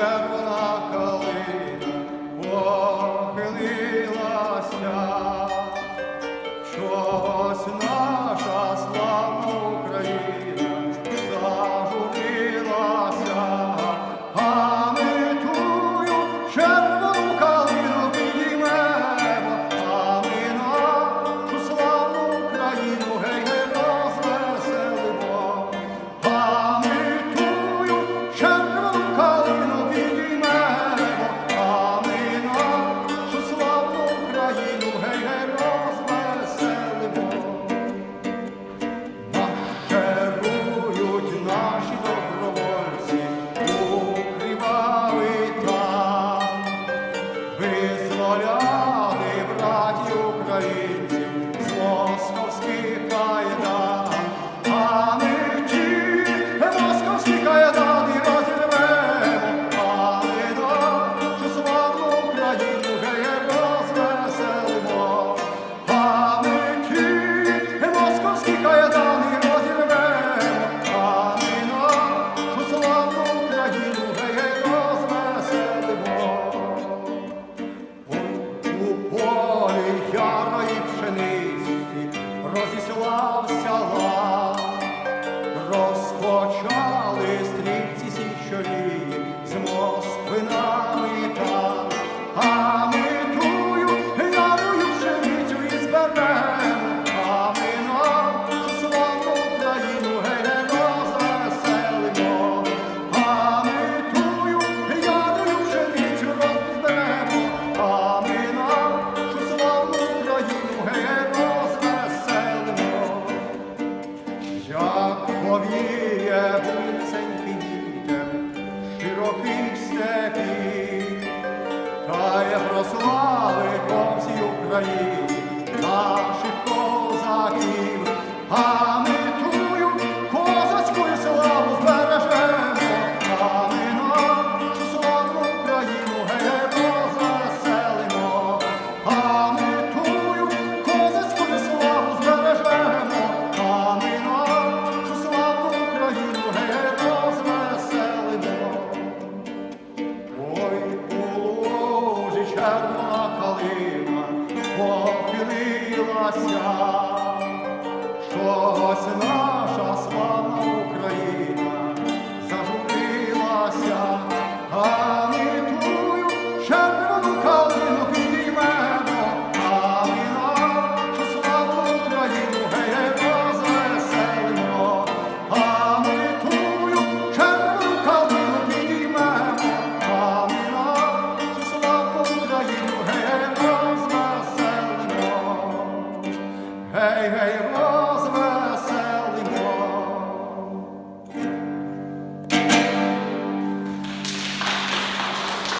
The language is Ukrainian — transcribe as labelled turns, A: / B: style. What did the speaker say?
A: الكتاب Jesus. Як червона калина похилилася, щось vai, vai, vai.